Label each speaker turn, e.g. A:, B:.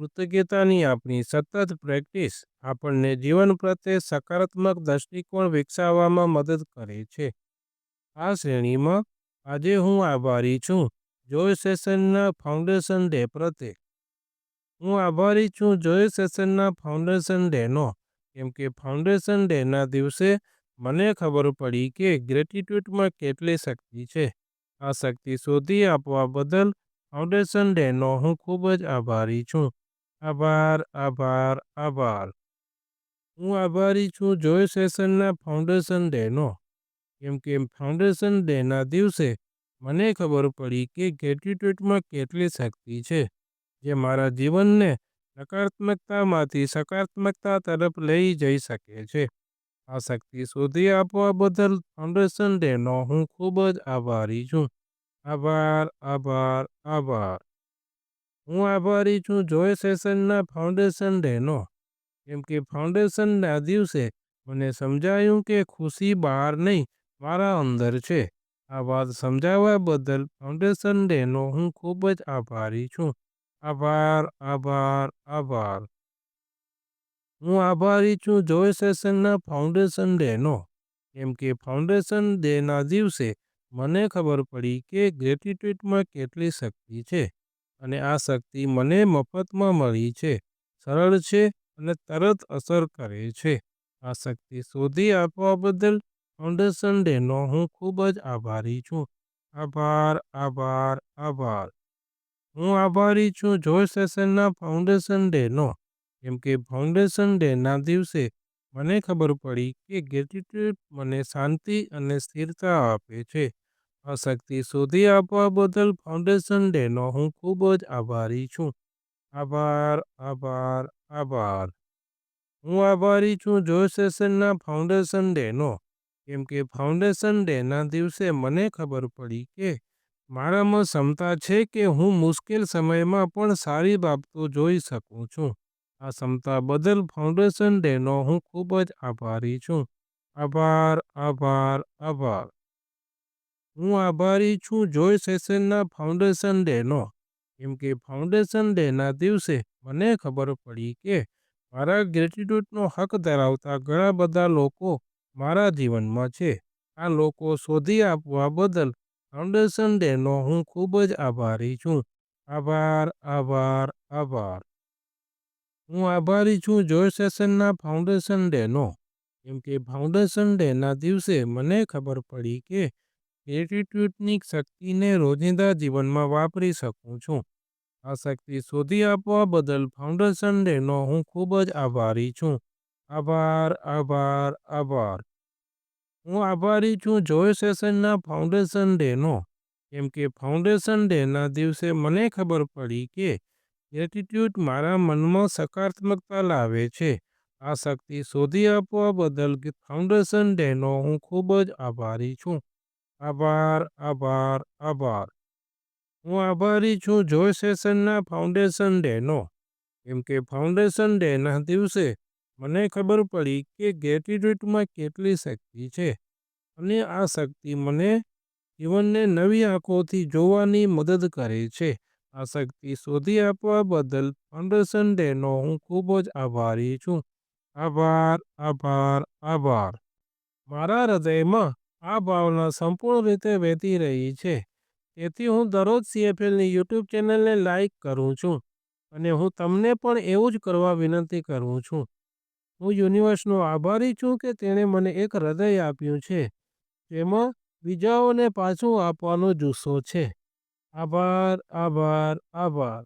A: કૃતજ્ઞતાની આપણી સતત પ્રેક્ટિસ આપણને જીવન પ્રત્યે સકારાત્મક દૃષ્ટિકોણ વિકસાવવામાં મદદ કરે છે. આ શ્રેણીમાં, આજે હું આભારી છું જોય સેશનના ફાઉન્ડેશન ડે પ્રત્યે. હું આભારી છું જોય સેશનના ફાઉન્ડેશન ડેનો, કેમ કે ફાઉન્ડેશન ડેના દિવસે મને ખબર પડી કે ગ્રેટિટ્યૂડમાં કેટલી શક્તિ છે. આ શક્તિ શોધી આપવા બદલ ફાઉન્ડેશન ડેનો હું ખૂબ જ આભારી છું. આભાર, આભાર, આભાર. હું આભારી છું જોય સેશનના ફાઉન્ડેશન ડેનો, કેમ કે ફાઉન્ડેશન ડેના દિવસે મને ખબર પડી કે ગ્રેટિટ્યુડમાં કેટલી શક્તિ છે, જે મારા જીવનને નકારાત્મકતામાંથી સકારાત્મકતા તરફ લઈ જઈ શકે છે. આ શક્તિ શોધી આપવા બદલ ફાઉન્ડેશન ડેનો હું ખૂબ જ આભારી છું. આભાર, આભાર, આભાર. હું આભારી છું જોય સેશનના ફાઉન્ડેશન ડેનો, કેમ કે ફાઉન્ડેશનના દિવસે મને સમજાયું કે ખુશી બહાર નહીં, મારા અંદર છે. આ વાત સમજાવવા બદલ ફાઉન્ડેશન ડેનો હું ખૂબ જ આભારી છું. આભાર, આભાર, આભાર. હું આભારી છું જોય સેશનના ફાઉન્ડેશન ડેનો, કેમ કે ફાઉન્ડેશન ડેના દિવસે મને ખબર પડી કે ગ્રેટિટ્યુડમાં કેટલી શક્તિ છે, અને આ શક્તિ મને મફતમાં મળી છે, સરળ છે અને તરત અસર કરે છે. આ શક્તિ શોધી આપવા બદલ ફાઉન્ડેશન ડેનો હું ખૂબ જ આભારી છું. આભાર, આભાર, આભાર. હું આભારી છું જોય સેશનના ફાઉન્ડેશન ડેનો, કેમ કે ફાઉન્ડેશન ડેના દિવસે મને ખબર પડી કે ગ્રેટિટ્યુડ મને શાંતિ અને સ્થિરતા આપે છે. શક્તિ શોધી આપવા બદલ ફાઉન્ડેશન ડેનો હું ખૂબ જ આભારી છું. આભાર, આભાર, આભાર. હું આભારી છું જો સેશનના ફાઉન્ડેશન ડેનો, કેમ કે ફાઉન્ડેશન ડેના દિવસે મને ખબર પડી કે મારામાં ક્ષમતા છે કે હું મુશ્કેલ સમયમાં પણ સારી બાબતો જોઈ શકું છું. આ ક્ષમતા બદલ ફાઉન્ડેશન ડેનો હું ખૂબ જ આભારી છું. આભાર, આભાર, આભાર. હું આભારી છું જોય સેશનના ફાઉન્ડેશન ડેનો, કેમ કે ફાઉન્ડેશન ડેના દિવસે મને ખબર પડી કે મારા ગ્રેટિટ્યૂડનો હક ધરાવતા ઘણા બધા લોકો મારા જીવનમાં છે. આ લોકો શોધી આપવા બદલ ફાઉન્ડેશન ડેનો હું ખૂબ જ આભારી છું. આભાર, આભાર, આભાર. હું આભારી છું જોય સેશનના ફાઉન્ડેશન ડેનો, કેમ કે ફાઉન્ડેશન ડેના દિવસે મને ખબર પડી કે ગ્રેટિટ્યૂડની શક્તિને રોજિંદા જીવનમાં વાપરી શકું છું. આ શક્તિ શોધી આપવા બદલ ફાઉન્ડેશન ડેનો હું ખૂબ જ આભારી છું. આભાર, આભાર, આભાર. હું આભારી છું જોય સેશનના ફાઉન્ડેશન ડેનો, કેમ કે ફાઉન્ડેશન ડેના દિવસે મને ખબર પડી કે એટીટ્યૂડ મારા મનમાં સકારાત્મકતા લાવે છે. આ શક્તિ શોધી આપવા બદલ ફાઉન્ડેશન ડેનો હું ખૂબ જ આભારી છું. આભાર, આભાર, આભાર. હું આભારી છું જોય સેશનના ફાઉન્ડેશન ડેનો, કેમ કે ફાઉન્ડેશન ડેના દિવસે મને ખબર પડી કે ગ્રેટિટ્યૂડમાં કેટલી શક્તિ છે, અને આ શક્તિ મને જીવનને નવી આંખોથી જોવાની મદદ કરે છે. આ શક્તિ શોધી આપવા બદલ ફાઉન્ડેશન ડેનો હું ખૂબ જ આભારી છું. આભાર, આભાર, આભાર. મારા હૃદયમાં આ ભાવના સંપૂર્ણ રીતે વહેતી રહી છે. તેથી હું દરરોજ સીએફએલની યુટ્યુબ ચેનલને લાઇક કરું છું, અને હું તમને પણ એવું જ કરવા વિનંતી કરું છું. હું યુનિવર્સનો આભારી છું કે તેણે મને એક હૃદય આપ્યું છે, જેમાં બીજાઓને પાછું આપવાનો જુસ્સો છે. આભાર, આભાર, આભાર.